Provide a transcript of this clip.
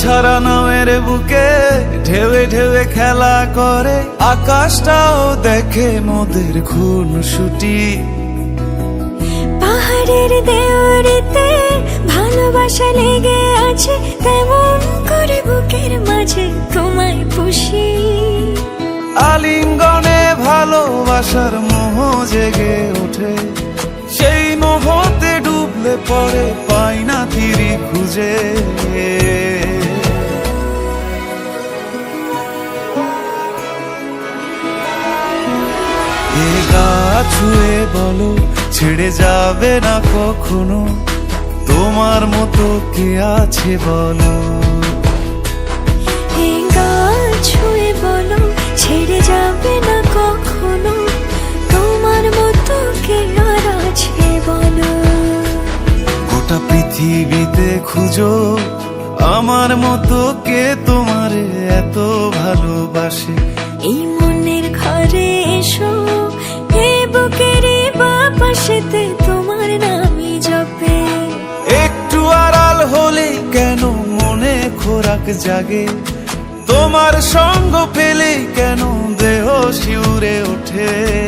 ছাড়া নামের বুকে ঢেউে ঢেউে খেলা করে। আকাশটাও দেখে মোদের খুন ছুটি। পাহাড়ের দেওয়ারিতে ভালোবাসা লেগে আছে তেমন করে বুকের মাঝে তোমায় পুষি। আলিঙ্গনে ভালোবাসার মোহ জেগে ওঠে। সেই মোহতে ডুবলে পরে পাই না তিরি খুঁজে। ছুঁয়ে বলো ছেড়ে যাবে না কখনো? তোমার মতো কে আছে বলো? ছুঁয়ে বলো ছেড়ে যাবে না কখনো? তোমার মতো কে আর আছে বলো? গোটা পৃথিবীতে খুঁজো আমার মতো কে তোমার এত ভালোবাসে? এই মনের ঘরে এসো বুকের তোমার একটু আড়াল হলে কেন মনে খোরাক জাগে? তোমার সঙ্গ পেলে কেন দেহ শিউরে ওঠে?